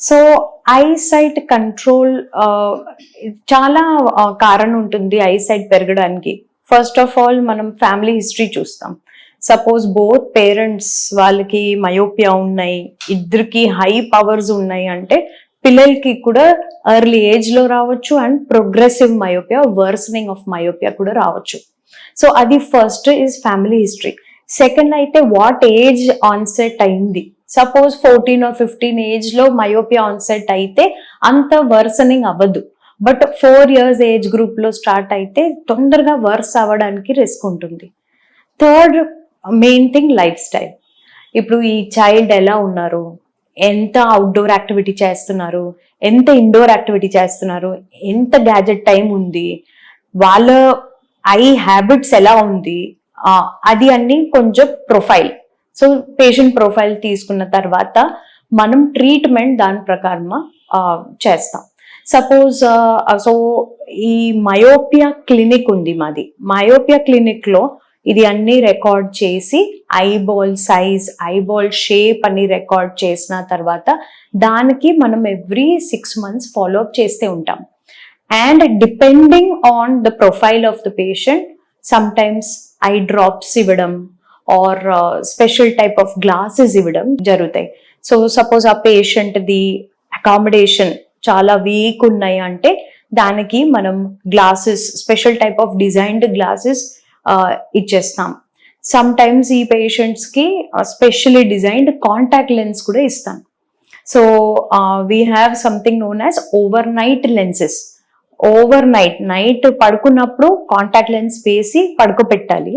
So eye sight control చాలా uh, కారణం ఉంటుంది ఐ సైట్ పెరగడానికి. ఫస్ట్ ఆఫ్ ఆల్ మనం ఫ్యామిలీ హిస్టరీ చూస్తాం. సపోజ్ బోత్ పేరెంట్స్ వాళ్ళకి మయోపియా ఉన్నాయి ఇద్దరికి హై పవర్స్ ఉన్నాయి అంటే పిల్లలకి కూడా ఎర్లీ ఏజ్లో రావచ్చు and progressive myopia worsening of myopia కూడా రావచ్చు. సో అది first is family history second అయితే వాట్ ఏజ్ ఆన్సెట్ అయింది? సపోజ్ ఫోర్టీన్ ఆర్ ఫిఫ్టీన్ ఏజ్లో మయోపియా ఆన్సెట్ అయితే అంత వర్సనింగ్ అవ్వదు. బట్ ఫోర్ ఇయర్స్ ఏజ్ గ్రూప్లో స్టార్ట్ అయితే తొందరగా వర్స్ అవ్వడానికి రిస్క్ ఉంటుంది. Third main thing life style ఇప్పుడు ఈ చైల్డ్ ఎలా ఉన్నారు? ఎంత అవుట్డోర్ యాక్టివిటీ చేస్తున్నారు? ఎంత ఇండోర్ యాక్టివిటీ చేస్తున్నారు? ఎంత గ్యాజెట్ టైం ఉంది? వాళ్ళ ఐ హ్యాబిట్స్ ఎలా ఉంది? అది అన్ని కొంచెం ప్రొఫైల్ సో పేషెంట్ ప్రొఫైల్ తీసుకున్న తర్వాత మనం ట్రీట్మెంట్ దాని ప్రకారం చేస్తాం. సపోజ్ సో ఈ మయోపియా క్లినిక్ ఉంది మాది. మయోపియా క్లినిక్లో ఇది అన్ని రికార్డ్ చేసి ఐబాల్ సైజ్ ఐబాల్ షేప్ అని రికార్డ్ చేసిన తర్వాత దానికి మనం every six months follow up చేస్తూ ఉంటాం. And depending on the profile of the patient sometimes eye drops ఇవ్వడం or special type of glasses ఇవ్వడం జరుగుతాయి. సో సపోజ్ ఆ పేషెంట్ది అకామిడేషన్ చాలా వీక్ ఉన్నాయి అంటే దానికి మనం glasses special type of designed glasses ఇచ్చేస్తాం. సమ్ టైమ్స్ ఈ పేషెంట్స్కి స్పెషల్లీ డిజైన్డ్ కాంటాక్ట్ లెన్స్ కూడా ఇస్తాం so we have something known as overnight lenses overnight night పడుకున్నప్పుడు కాంటాక్ట్ లెన్స్ వేసి పడుకోబెట్టాలి.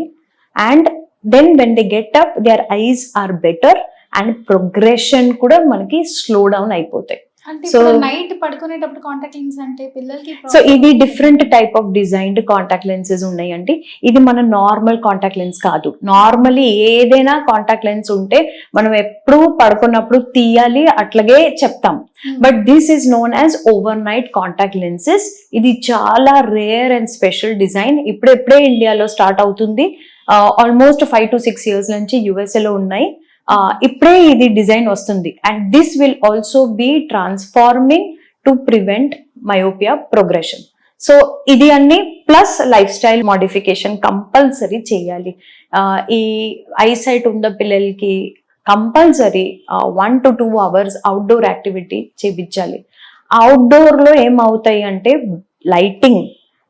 And then when they get up their eyes are better and progression కూడా మనకి slow down అయిపోతాయి. ఇప్పుడు నైట్ పడుకునేటప్పుడు contact lens అంటే పిల్లలకి సో ఇది. Different type of designed contact lenses ఉన్నాయండి. ఇది మన నార్మల్ కాంటాక్ట్ లెన్స్ కాదు. నార్మల్లీ ఏదైనా కాంటాక్ట్ లెన్స్ ఉంటే మనం ఎప్పుడు పడుకున్నప్పుడు తీయాలి అట్లాగే చెప్తాం. But this is known as overnight contact lenses ఇది చాలా రేర్ అండ్ స్పెషల్ డిజైన్ ఇప్పుడెప్పుడే ఇండియాలో స్టార్ట్ అవుతుంది. Almost five to six years నుంచి యుఎస్ఏలో ఉన్నాయి. ఇప్పుడే ఇది డిజైన్ వస్తుంది. And this will also be transforming to prevent myopia progression so ఇది అన్ని plus life style modification compulsory చేయాలి ఈ ఐసైట్ ఉన్న పిల్లలకి compulsory one to two hours outdoor activity చేపించాలి. అవుట్డోర్లో ఏమవుతాయి అంటే lighting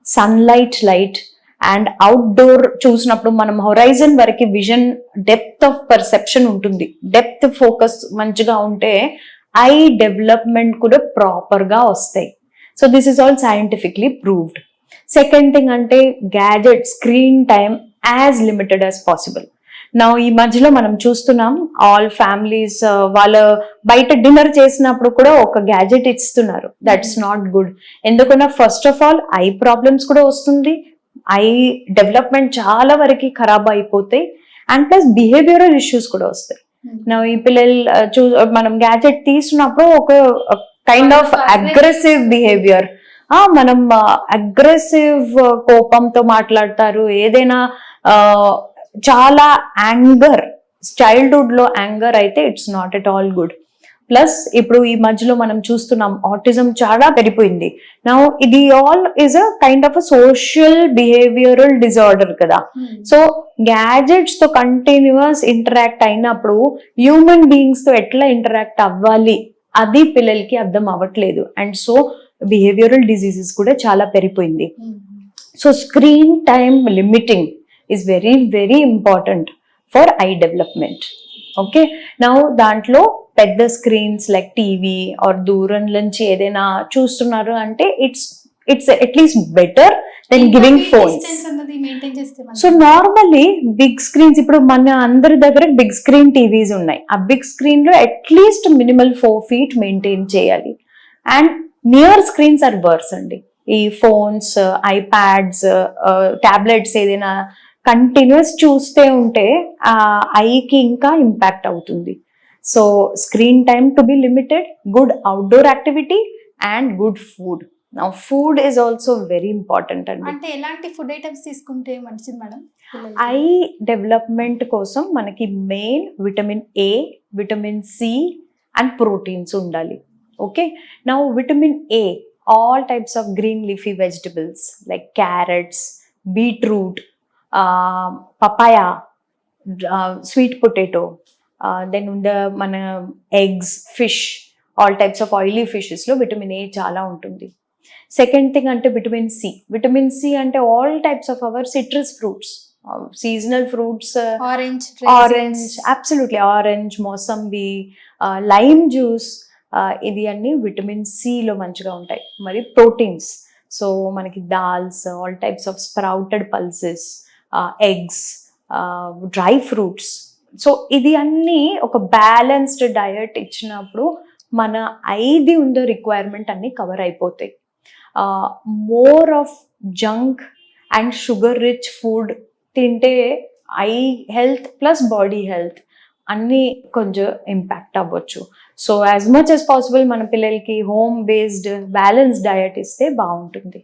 sunlight light and outdoor చూసినప్పుడు మనం హొరైజన్ వరకు విజన్ డెప్త్ ఆఫ్ పర్సెప్షన్ ఉంటుంది. డెప్త్ ఫోకస్ మంచిగా ఉంటే ఐ డెవలప్మెంట్ కూడా ప్రాపర్గా వస్తాయి. So this is all scientifically proved second thing అంటే gadget screen time as limited as possible నా ఈ మధ్యలో మనం చూస్తున్నాం ఆల్ ఫ్యామిలీస్ uh, వాళ్ళ బయట డిన్నర్ చేసినప్పుడు కూడా ఒక గ్యాజెట్ ఇస్తున్నారు. దట్స్ నాట్ గుడ్ ఎందుకన్నా first of all eye problems కూడా వస్తుంది. ఐ డెవలప్మెంట్ చాలా వరకు ఖరాబ్ అయిపోతాయి అండ్ ప్లస్ బిహేవియరల్ ఇష్యూస్ కూడా వస్తాయి. Hmm. నా ఈ పిల్లలు చూ మనం గ్యాజెట్ తీసినప్పుడు ఒక కైండ్ ఆఫ్ అగ్రెసివ్ బిహేవియర్ మనం అగ్రెసివ్ కోపంతో మాట్లాడతారు. ఏదైనా చాలా యాంగర్ చైల్డ్హుడ్లో యాంగర్ అయితే it's not at all good plus ఇప్పుడు ఈ మధ్యలో మనం చూస్తున్నాం ఆటిజం చాలా పెరిగిపోయింది. నా ఇది all is a kind of a social behavioural disorder కదా. Hmm. సో గ్యాజెట్స్తో కంటిన్యూస్ ఇంటరాక్ట్ అయినప్పుడు హ్యూమన్ బీయింగ్స్తో ఎట్లా ఇంటరాక్ట్ అవ్వాలి? అది పిల్లలకి అర్థం అవ్వట్లేదు. అండ్ సో బిహేవియరల్ డిసీజెస్ కూడా చాలా పెరిగిపోయింది. Hmm. So screen time limiting is very very important for eye development okay నా దాంట్లో పెద్ద స్క్రీన్స్ లైక్ టీవీ ఆర్ దూరం నుంచి ఏదైనా చూస్తున్నారు అంటే it's it's at least better than giving phones so. Normally big screens ఇప్పుడు మన అందరి దగ్గర బిగ్ స్క్రీన్ టీవీస్ ఉన్నాయి. ఆ బిగ్ స్క్రీన్లో at least minimal four feet maintain చేయాలి. And near screens are worse అండి. ఈ ఫోన్స్ ఐప్యాడ్స్ టాబ్లెట్స్ ఏదైనా కంటిన్యూస్ చూస్తే ఉంటే ఆ ఐకి ఇంకా ఇంపాక్ట్ అవుతుంది. So screen time to be limited good outdoor activity and good food నా food is also very important అండి. అంటే ఎలాంటి ఫుడ్ ఐటమ్స్ తీసుకుంటే మంచిది మేడం? ఐ డెవలప్మెంట్ కోసం మనకి main vitamin A vitamin C and proteins ఉండాలి. Okay now vitamin A all types of green leafy vegetables like carrots beetroot papaya sweet potato then ఉంద మన eggs fish all types of oily ఫిషెస్లో vitamin A చాలా ఉంటుంది. Second thing అంటే vitamin C vitamin C అంటే all types of our citrus fruits seasonal fruits orange orange absolutely orange mosambi lime juice ఇది అన్ని vitamin సిలో మంచిగా ఉంటాయి. మరి ప్రోటీన్స్ సో మనకి dals all types of sprouted pulses eggs dry fruits so ఇది అన్నీ ఒక బ్యాలెన్స్డ్ డయట్ ఇచ్చినప్పుడు మన ఐది ఉందో రిక్వైర్మెంట్ అన్నీ కవర్ అయిపోతాయి. More of junk and sugar rich food తింటే eye health plus body health అన్నీ కొంచెం ఇంపాక్ట్ అవ్వచ్చు. So as much as possible మన పిల్లలకి హోమ్ బేస్డ్ బ్యాలెన్స్ డయట్ ఇస్తే బాగుంటుంది.